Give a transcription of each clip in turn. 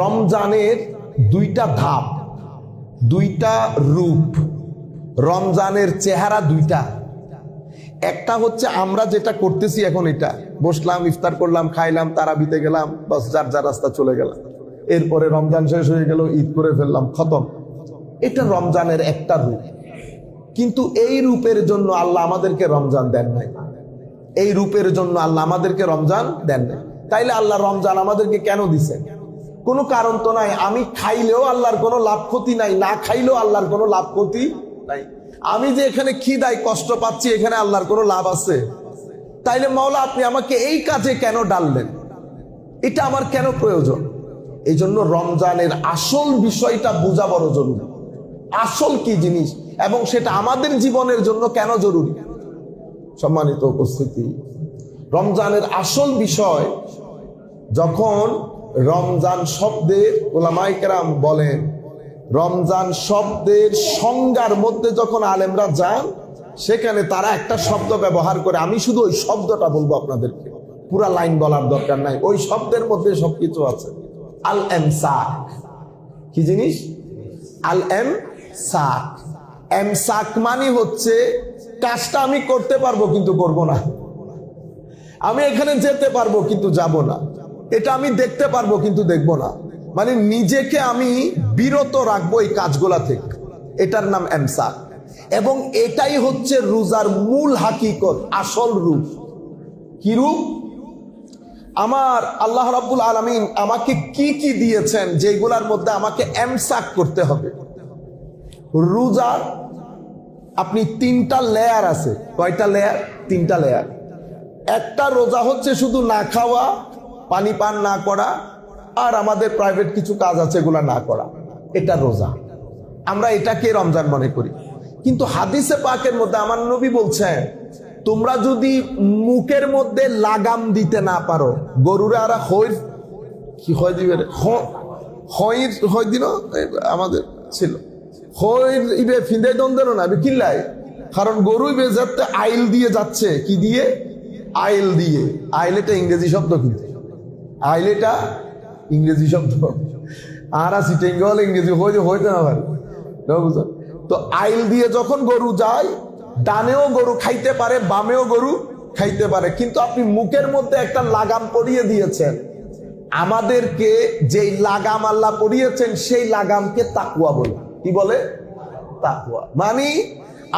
রমজানের দুইটা ধাপ, দুইটা রূপ। রমজানের চেহারা দুইটা। একটা হচ্ছে আমরা যেটা করতেছি এখন এটা। বসলাম, ইফতার করলাম, খাইলাম তারাবিতে গেলাম, বাস যার যার রাস্তা চলে গেলাম। এরপরে রমজান শেষ হয়ে গেল, ঈদ করে ফেললাম, খতম। এটা রমজানের একটা রূপ। কিন্তু এই রূপের জন্য আল্লাহ আমাদেরকে রমজান দেন নাই। এই রূপের জন্য আল্লাহ আমাদেরকে রমজান দেন নাই। তাইলে আল্লাহ রমজান আমাদেরকে কেন দিছেন কোনো কারণ তো নাই। আমি খাইলেও আল্লাহর কোনো লাভ ক্ষতি নাই, না খাইলেও আল্লাহর কোনো লাভ ক্ষতি নাই। আমি যে এখানে খিদাই কষ্ট পাচ্ছি, এখানে আল্লাহর কোনো লাভ আছে? তাইলে মাওলা, আপনি আমাকে এই কাজে কেন ডাললেন? এটা আমার কেন প্রয়োজন? এই জন্য রমজানের আসল বিষয়টা বোঝা বড় জরুরি। আসল কি জিনিস? এবং সেটা আমাদের জীবনের জন্য কেন জরুরি? সম্মানিত উপস্থিতি। রমজানের আসল বিষয় যখন রমজান শব্দের ওলামাই কেরাম বলেন, রমজান শব্দের সংজ্ঞার মধ্যে যখন আলেমরা যান, সেখানে তারা একটা শব্দ ব্যবহার করে। আমি শুধু ওই শব্দটা বলব আপনাদেরকে। পুরা লাইন বলার দরকার নাই। ওই শব্দের মধ্যে সবকিছু আছে। আল এম সাক কি জিনিস? আল এম সাক এম সাক মানে হচ্ছে, কাজটা আমি করতে পারব কিন্তু করব না। আমি এখানে যেতে পারব কিন্তু যাব না। এটা আমি দেখতে পারব, কিন্তু দেখব না। মানে নিজেকে আমি বিরত রাখব এই কাজগুলা থেকে। এটার নাম এমসা এবং এটাই হচ্ছে রোজার মূল হাকিকত, আসল রূপ। কি রূপ? আমার আল্লাহ রাব্বুল আলমিন আমাকে কি কি দিয়েছেন, যেগুলার মধ্যে আমাকে এমসাক করতে হবে। রোজার আপনি তিনটা লেয়ার আছে। কয়টা লেয়ার তিনটা লেয়ার একটা রোজা হচ্ছে শুধু না খাওয়া পানি পান না করা আর আমাদের প্রাইভেট কিছু কাজ আছে এগুলা না করা। এটা রোজা। আমরা এটাকে রমজান মনে করি। কিন্তু হাদিসে পাকের মধ্যে আমার নবী বলছেন, তোমরা যদি মুখের মধ্যে লাগাম দিতে না পারো, গরুরে আর হইর কি হয় দিবে রে? হ- হইর হয় দিন আমাদের ছিল। হইর ইবে ফিন্দে দন্দের না কিল্লাই কারণ গরু ইবে যাতে আইল দিয়ে যাচ্ছে, কি দিয়ে? আইল দিয়ে। আইল এটা ইংরেজি শব্দ কিন্তু। আইল এটা ইংরেজি শব্দ। আর আসি টেঙ্গে হলে ইংরেজি হয়ে হইতে না না বুঝো? তো আইল দিয়ে যখন গরু যায়, ডানেও গরু খাইতে পারে, বামেও গরু খাইতে পারে। কিন্তু আপনি মুখের মধ্যে একটা লাগাম পরিয়ে দিয়েছেন। আমাদেরকে যেই লাগাম আল্লাহ পরিয়েছেন, সেই লাগামকে তাকুয়া বলে। কি বলে? তাকুয়া মানে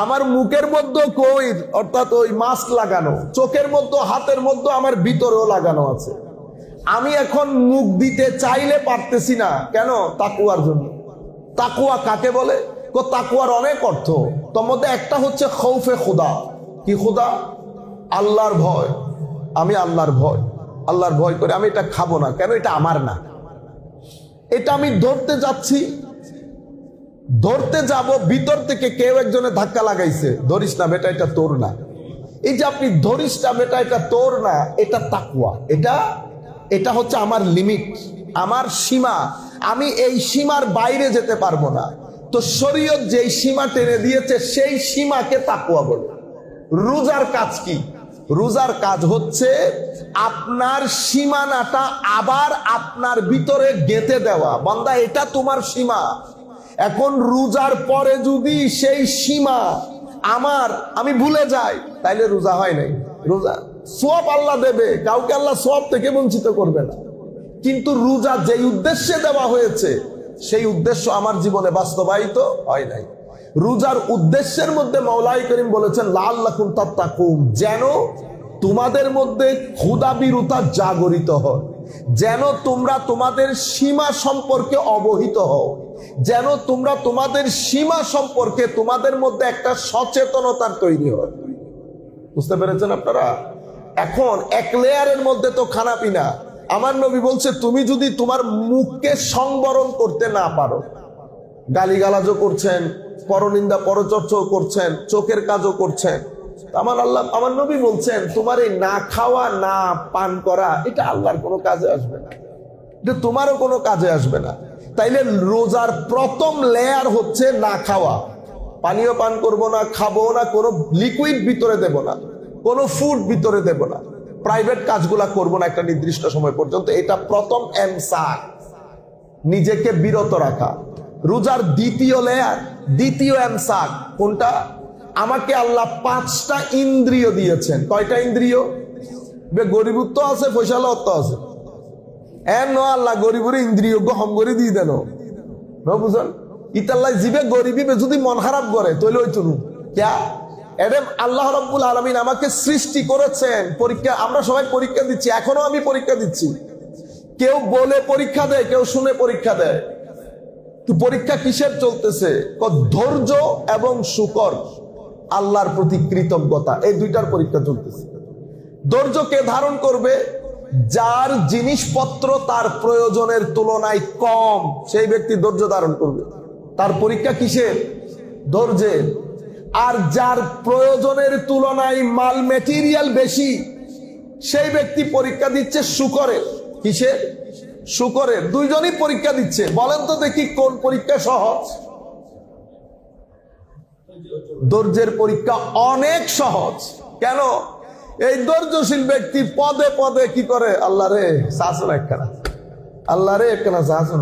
আমার মুখের মধ্যে কই অর্থাৎ ওই মাস্ক লাগানো, চোখের মধ্যে হাতের মধ্যে আমার ভিতরেও লাগানো আছে। আমি এখন মুখ দিতে চাইলে পারতেছি না। কেন? তাকুয়ার জন্য। তাকুয়া কাকে বলে? তাকুয়ার অনেক অর্থ। তোর মধ্যে একটা হচ্ছে খৌফে খোদা। কি খোদা? আল্লাহর ভয়। আমি আল্লাহর ভয়। আল্লাহর ভয় করে আমি এটা খাব না। কেন? এটা আমার না। এটা আমি ধরতে যাচ্ছি। ধরতে যাব, ভিতর থেকে কেউ একজনে ধাক্কা লাগাইছে। ধরিস না বেটা, এটা তোর না। এই যে আপনি ধরিস না বেটা, এটা তোর না, এটা তাকুয়া। এটা এটা হচ্ছে আমার লিমিট আমার সীমা। আমি এই সীমার বাইরে যেতে পারব না। তো শরীয়ত যেই সীমা টেনে দিয়েছে, সেই সীমাকে তাকুয়া বলে। রোজার কাজ কি? রোজার কাজ হচ্ছে আপনার সীমানাটা আবার আপনার ভিতরে গেঁথে দেওয়া। বান্দা, এটা তোমার সীমা। এখন রোজার পরে যদি সেই সীমা আমার, আমি ভুলে যাই, তাইলে রোজা হয় নাই। রোজা সব আল্লাহ দেবে, কাউকে আল্লাহ সব থেকে বঞ্চিত করবে না। কিন্তু রোজা যেই উদ্দেশ্যে দেওয়া হয়েছে, সেই উদ্দেশ্য আমার জীবনে বাস্তবায়িত হয় নাই। রোজার উদ্দেশ্যের মধ্যে মৌলাই করিম বলেছেন লাল লাখুন যেন তোমাদের মধ্যে ক্ষুদাবিরুতা জাগরিত হয়, যেন তোমরা তোমাদের সীমা সম্পর্কে অবহিত হও, যেন তোমরা তোমাদের সীমা সম্পর্কে তোমাদের মধ্যে একটা সচেতনতার তৈরি হয়। বুঝতে পেরেছেন আপনারা? এখন এক লেয়ারের মধ্যে তো খানা পিনা। আমার নবী বলছে, তুমি যদি তোমার মুখকে সংবরণ করতে না পারো, গালিগালাজও করছেন, পরনিন্দা পরচর্চাও করছেন, চোখের কাজও করছেন আমার আল্লাহ, আমার নবী বলছেন, তোমার এই না খাওয়া, না পান করা, এটা আল্লাহর কোনো কাজে আসবে না। এটা তোমারও কোনো কাজে আসবে না। তাইলে রোজার প্রথম লেয়ার হচ্ছে না খাওয়া। পানীয় পান করব না, খাব না, কোনো লিকুইড ভিতরে দেব না। কোনো ফুড ভিতরে দেব না। প্রাইভেট কাজগুলা করব না একটা নির্দিষ্ট সময় পর্যন্ত। এটা প্রথম এমসাক নিজেকে বিরত রাখা। রোজার দ্বিতীয় লেয়ার দ্বিতীয় অ্যান্সার কোনটা? আমাকে আল্লাহ পাঁচটা ইন্দ্রিয় দিয়েছেন। কয়টা ইন্দ্রিয়? বে গরিবত্ব আছে পয়সালত্ব আছে। এন ন আল্লাহ, গরিবের ইন্দ্রিয় গহম করে দিয়ে দেন। ন বুঝেন ইতাল্লাই জিবে গরিবি যদি মন খারাপ করে তৈলে ওই চলুন ক্যা? এরম আল্লাহ রব্বুল আলমিন আমাকে সৃষ্টি করেছেন। পরীক্ষা, আমরা সবাই পরীক্ষা দিচ্ছি, এখনও আমি পরীক্ষা দিচ্ছি। কেউ বলে পরীক্ষা দেয়, কেউ শুনে পরীক্ষা দেয়। তো পরীক্ষা কিসের চলতেছে? ধৈর্য এবং শুকর, আল্লাহর প্রতি কৃতজ্ঞতা, এই দুইটার পরীক্ষা চলতেছে। ধৈর্য কে ধারণ করবে? যার জিনিসপত্র তার প্রয়োজনের তুলনায় কম, সেই ব্যক্তি ধৈর্য ধারণ করবে। তার পরীক্ষা কিসের? ধৈর্যের। আর যার প্রয়োজনের তুলনায় মাল মেটেরিয়াল বেশি, সেই ব্যক্তি পরীক্ষা দিচ্ছে শুকরের কিসের? শুকরের দুইজনই পরীক্ষা দিচ্ছে। বলেন তো দেখি কোন পরীক্ষা সহজ। ধৈর্যের পরীক্ষা অনেক সহজ। কেন? এই ধৈর্যশীল ব্যক্তি পদে পদে কি করে? আল্লাহ রে শাসন একখানা। আল্লাহ রে, একখানা শাসন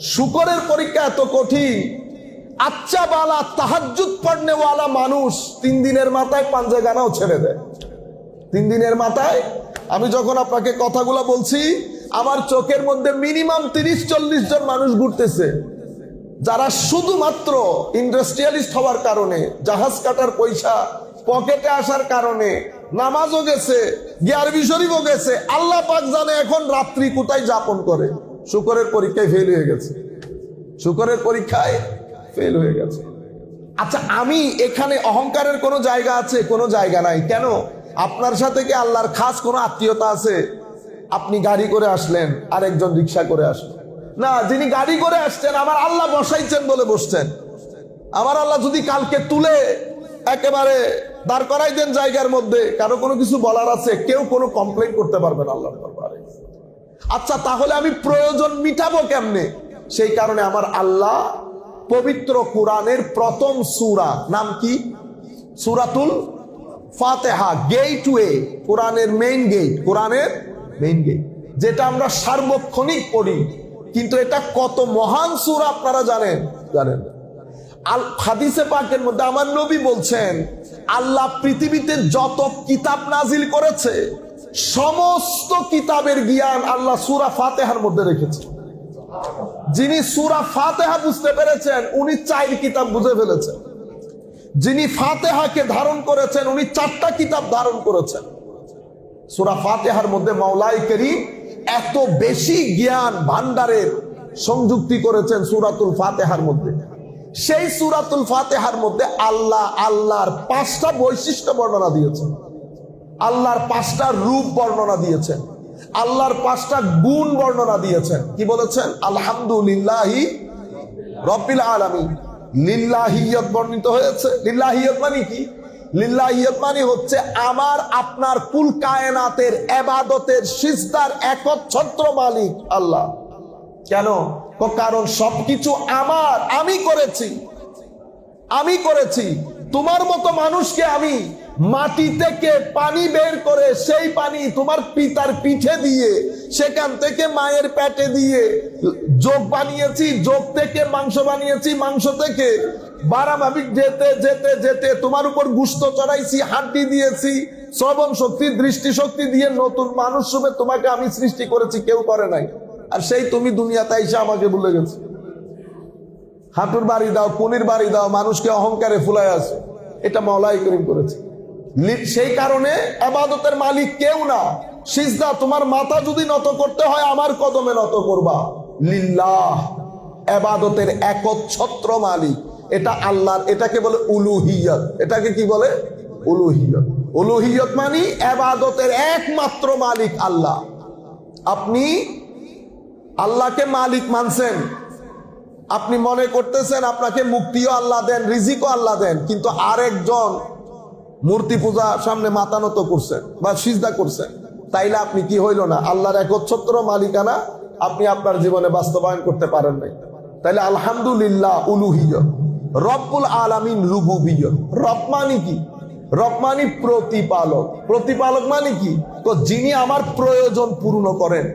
শুকরের পরীক্ষা এত কঠিন। আচ্ছা বালা তাহাজুদ পড়নেওয়ালা মানুষ তিন দিনের মাথায় পাঞ্জে গানাও ছেড়ে দেয়। তিন দিনের মাথায় আমি যখন আপনাকে কথাগুলো বলছি, আমার চোখের মধ্যে মিনিমাম তিরিশ চল্লিশ জন মানুষ ঘুরতেছে, যারা শুধুমাত্র ইন্ডাস্ট্রিয়ালিস্ট হওয়ার কারণে, জাহাজ কাটার পয়সা পকেটে আসার কারণে, নামাজও গেছে, গিয়ারবি শরীফও গেছে, আল্লাহ পাক জানে এখন রাত্রি কোথায় যাপন করে। শুকরের পরীক্ষায় ফেল হয়ে গেছে। শুকরের পরীক্ষায় ফেল হয়ে গেছে। আচ্ছা আমি এখানে অহংকারের কোনো জায়গা আছে, কোনো জায়গা নাই। কেন? আপনার সাথে কি আল্লাহর খাস কোনো আত্মীয়তা আছে? আপনি গাড়ি করে আসলেন আর একজন রিক্সা করে আসলেন না, যিনি গাড়ি করে আসছেন, আমার আল্লাহ বসাইছেন বলে বসছেন। আমার আল্লাহ যদি কালকে তুলে একেবারে দাঁড় করাই দেন জায়গার মধ্যে, কারও কোনো কিছু বলার আছে? কেউ কোনো কমপ্লেন করতে পারবে না দরবারে। আচ্ছা তাহলে আমি প্রয়োজন মিটাবো কেমনে? সেই কারণে আমার আল্লাহ পবিত্র কোরআনের প্রথম সুরা। নাম কি? সূরাতুল ফাতেহা গেটওয়ে কোরআনের মেইন গেট কোরআনের মেইন গেট যেটা আমরা সার্বক্ষণিক পড়ি। কিন্তু এটা কত মহান সূরা আপনারা জানেন? জানেন। আল হাদিসে পাকের মধ্যে আমার নবী বলছেন, আল্লাহ পৃথিবীতে যত কিতাব নাজিল করেছে, সমস্ত কিতাবের জ্ঞান আল্লাহ সুরা ফাতেহার মধ্যে রেখেছে। যিনি সূরা ফাতেহা বুঝতে পেরেছেন, উনি চার কিতাব বুঝে ফেলেছেন। যিনি ফাতেহাকে ধারণ করেছেন, উনি চারটা কিতাব ধারণ করেছেন। সূরা ফাতেহার মধ্যে মাওলাই করিম এত বেশি জ্ঞান ভান্ডারের সংযুক্তি করেছেন সুরাতুল ফাতেহার মধ্যে। সেই সুরাতুল ফাতেহার মধ্যে আল্লাহ, আল্লাহর পাঁচটা বৈশিষ্ট্য বর্ণনা দিয়েছেন। আল্লাহর পাঁচটা রূপ বর্ণনা দিয়েছেন। আল্লাহর পাঁচটা গুণ বর্ণনা দিয়েছেন। কি বলেছেন? আলহামদুলিল্লাহি রব্বিল আলামিন। লিল্লাহিয়ত বর্ণিত হয়েছে। লিল্লাহিয়ত মানে কি? লিল্লাহিয়ত মানে হচ্ছে আমার, আপনার কুল কায়নাতের, এবাদতের সিজদার একচ্ছত্র মালিক আল্লাহ। কেন? কারণ সবকিছু আমার, আমি করেছি। আমি করেছি। তোমার মতো মানুষকে আমি মাটি থেকে পানি বের করে সেই পানি তোমার পিতার পিঠে দিয়ে, সেখান থেকে মায়ের পেটে দিয়ে, যোগ বানিয়েছি, যোগ থেকে মাংস বানিয়েছি, মাংস থেকে। যেতে যেতে যেতে তোমার উপর গুস্ত চড়াইছি, হাড্ডি দিয়েছি। শ্রবণ শক্তি দৃষ্টি শক্তি দিয়ে নতুন মানুষ রূপে তোমাকে আমি সৃষ্টি করেছি, কেউ করে নাই। আর সেই তুমি দুনিয়াতে এসে আমাকে ভুলে গেছো। হাঁটুর বাড়ি দাও, কুনির বাড়ি দাও, মানুষকে অহংকারে ফুলায় আছে। এটা মলাই করিম করেছে। সেই কারণে আবাদতের মালিক কেউ না। সিজদা, তোমার মাথা যদি নত করতে হয়, আমার কদমে নত করবা। লিল্লাহ, আবাদতের একচ্ছত্র মালিক। এটা আল্লাহর, এটাকে বলে উলুহিয়ত। এটাকে কি বলে? উলুহিয়ত। উলুহিয়ত মানে আবাদতের একমাত্র মালিক আল্লাহ। আপনি আল্লাহকে মালিক মানছেন। আপনি মনে করতেছেন আপনাকে মুক্তিও আল্লাহ দেন, রিজিকও আল্লাহ দেন, কিন্তু আরেকজন মূর্তি পূজা সামনে মাথা নত করছেন বা সিজদা করছেন তাইলে আপনি কি হইল না? আল্লাহর একচ্ছত্র মালিকানা আপনি আপনার জীবনে বাস্তবায়ন করতে পারেন নাই। তাইলে আলহামদুলিল্লাহ উলুহিয় রব্বুল আলামিন রুবুবিয় রব মানে কি? রব মানে প্রতিপালক। প্রতিপালক মানে কি? তো যিনি আমার প্রয়োজন পূর্ণ করেন।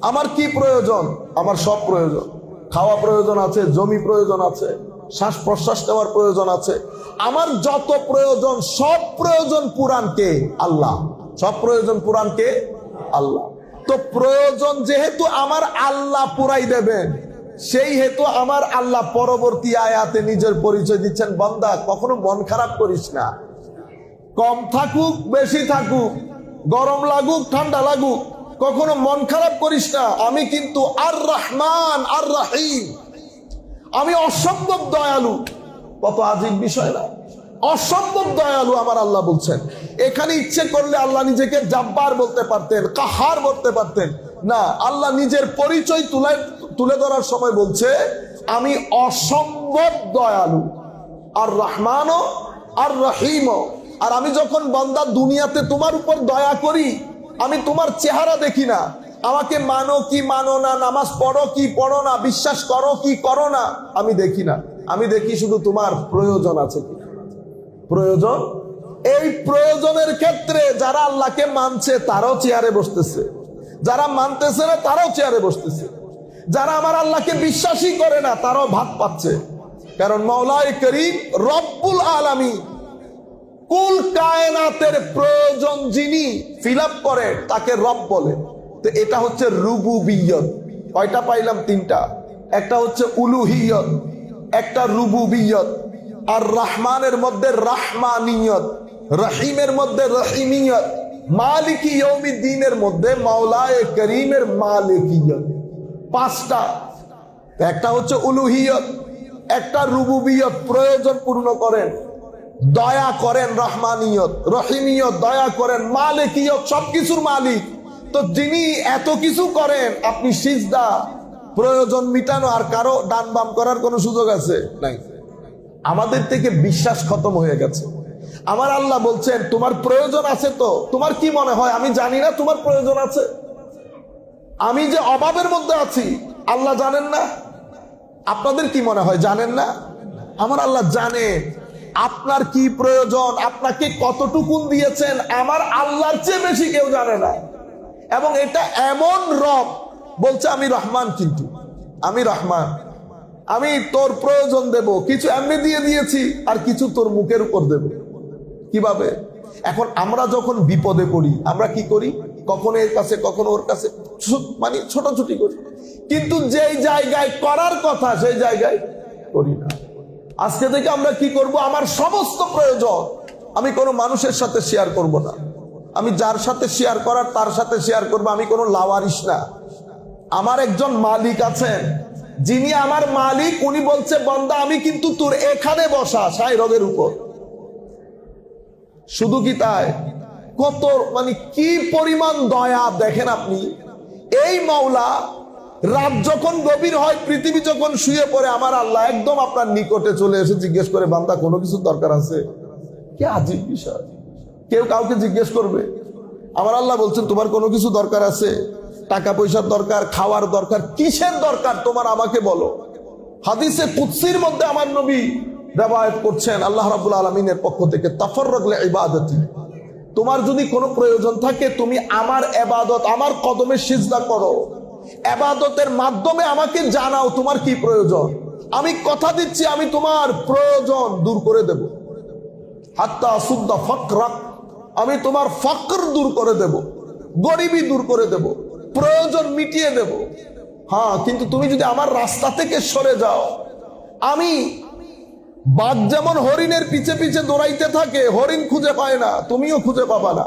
আমার কি প্রয়োজন? আমার সব প্রয়োজন। খাওয়া প্রয়োজন আছে, জমি প্রয়োজন আছে শ্বাস প্রশ্বাস নেওয়ার প্রয়োজন আছে। আমার যত প্রয়োজন, সব প্রয়োজন পুরাণকে আল্লাহ। সব প্রয়োজন পুরাণকে আল্লাহ। তো প্রয়োজন যেহেতু আমার আল্লাহ পুরাই দেবেন, সেই হেতু আমার আল্লাহ পরবর্তী আয়াতে নিজের পরিচয় দিচ্ছেন, বন্দা, কখনো মন খারাপ করিস না। কম থাকুক, বেশি থাকুক, গরম লাগুক, ঠান্ডা লাগুক কখনো মন খারাপ করিস না। আমি কিন্তু আর রহমান আর রাহিম আমি অসম্ভব দয়ালু। কত আজীব বিষয় না। অসম্ভব দয়ালু, আমার আল্লাহ বলছেন। এখানে ইচ্ছে করলে আল্লাহ নিজেকে জাব্বার বলতে পারতেন, কাহার বলতে পারতেন। না, আল্লাহ নিজের পরিচয় তুলে তুলে ধরার সময় বলছে, আমি অসম্ভব দয়ালু। আর রহমানও আর রহিমও আর আমি যখন বান্দা দুনিয়াতে তোমার উপর দয়া করি আমি তোমার চেহারা দেখি না। আমাকে মানো কি মানো না, নামাজ পড়ো কি পড়ো না, বিশ্বাস করো কি করো না, আমি দেখি না। আমি দেখি শুধু তোমার প্রয়োজন আছে কি প্রয়োজন? এই প্রয়োজনের ক্ষেত্রে যারা আল্লাহকে মানছে, তারাও চেয়ারে বসতেছে। যারা মানতেছে না, তারাও চেয়ারে বসতেছে। যারা আমার আল্লাহকে বিশ্বাসই করে না, তারাও ভাত পাচ্ছে। কারণ মৌলাই করিম রব্বুল আলামী কুল কায়নাতের প্রয়োজন যিনি ফিল করে, তাকে রব বলে। তো এটা হচ্ছে রুবুবিয়ত। কয়টা পাইলাম? তিনটা। একটা হচ্ছে উলুহিয়ত, একটা রুবুবিয়ত। আর রাহমানের মধ্যে রাহমানিয়ত, রহিমের মধ্যে রহিমিয়ত, মালিকি দিনের মধ্যে মাওলায়ে করিমের মালিকিয়ত। পাঁচটা। একটা হচ্ছে উলুহিয়ত, একটা রুবুবিয়ত প্রয়োজন পূর্ণ করেন। দয়া করেন রহমানিয়ত, রহিমিয়ত, দয়া করেন মালিকিয়ত, সবকিছুর মালিক। তো যিনি এত কিছু করেন, আপনি সিজদা, প্রয়োজন মিটানো আর কারও ডান বাম করার কোনো সুযোগ আছে? নাই। আমাদের থেকে বিশ্বাস খতম হয়ে গেছে। আমার আল্লাহ বলছেন, তোমার প্রয়োজন আছে তো, তোমার কি মনে হয়? আমি জানি না তোমার প্রয়োজন আছে। আমি যে অভাবের মধ্যে আছি, আল্লাহ জানেন না। আপনাদের কি মনে হয়? জানেন না? আমার আল্লাহ জানে আপনার কি প্রয়োজন? আপনাকে কতটুকুন দিয়েছেন? আমার আল্লাহর চেয়ে বেশি কেউ জানে না। এবং এটা এমন রব, বলছে, আমি রহমান কিন্তু। আমি রহমান। আমি তোর প্রয়োজন দেব। কিছু এমনি দিয়ে দিয়েছি, আর কিছু তোর মুখের উপর দেব। কীভাবে? এখন আমরা যখন বিপদে পড়ি, আমরা কি করি? কখনো এর কাছে, কখনো ওর কাছে মানে ছোটাছুটি করি। কিন্তু যেই জায়গায় করার কথা, সেই জায়গায় করি না। আজকে থেকে আমরা কি করব? আমার সমস্ত প্রয়োজন আমি কোনো মানুষের সাথে শেয়ার করব না। আমি যার সাথে শেয়ার করার, তার সাথে শেয়ার করব, আমি কোনো লাওয়ারিস না। আমার একজন মালিক আছেন, যিনি আমার মালিক, উনি বলছে, বন্দা, আমি কিন্তু তোর এখানে বসা সাই রোগের উপর। শুধু কি তাই? কত মানে কি পরিমাণ দয়া দেখেন আপনি? এই মাওলা রাত যখন গভীর হয়, পৃথিবী যখন শুয়ে পড়ে, আমার আল্লাহ একদম আপনার নিকটে চলে এসে জিজ্ঞেস করে, বান্দা, কোনো কিছু দরকার আছে? কে আজীব বিষয়। কেউ কাউকে জিজ্ঞেস করবে। আমার আল্লাহ বলছেন, তোমার কোনো কিছু দরকার আছে? টাকা পয়সার দরকার, খাওয়ার দরকার, কিসের দরকার তোমার আমাকে বলো? হাদিসে কুৎসির মধ্যে আমার নবী রেবায়ত করছেন, আল্লাহ রাবুল আলমিনের পক্ষ থেকে তাফর রাখলে ইবাদতি। তোমার যদি কোনো প্রয়োজন থাকে, তুমি আমার এবাদত আমার কদমে সিজদা করো। এবাদতের মাধ্যমে আমাকে জানাও তোমার কি প্রয়োজন। আমি কথা দিচ্ছি, আমি তোমার প্রয়োজন দূর করে দেব। হাত্তা সুদ্দা ফকরাক, আমি তোমার ফকর দূর করে দেব। গরিবি দূর করে দেব। প্রয়োজন মিটিয়ে দেব। হ্যাঁ কিন্তু তুমি যদি আমার রাস্তা থেকে সরে যাও, আমি বাঘ যেমন হরিণের পিছে পিছে দৌড়াইতে থাকে, হরিণ খুঁজে পায় না, তুমিও খুঁজে পাবা না।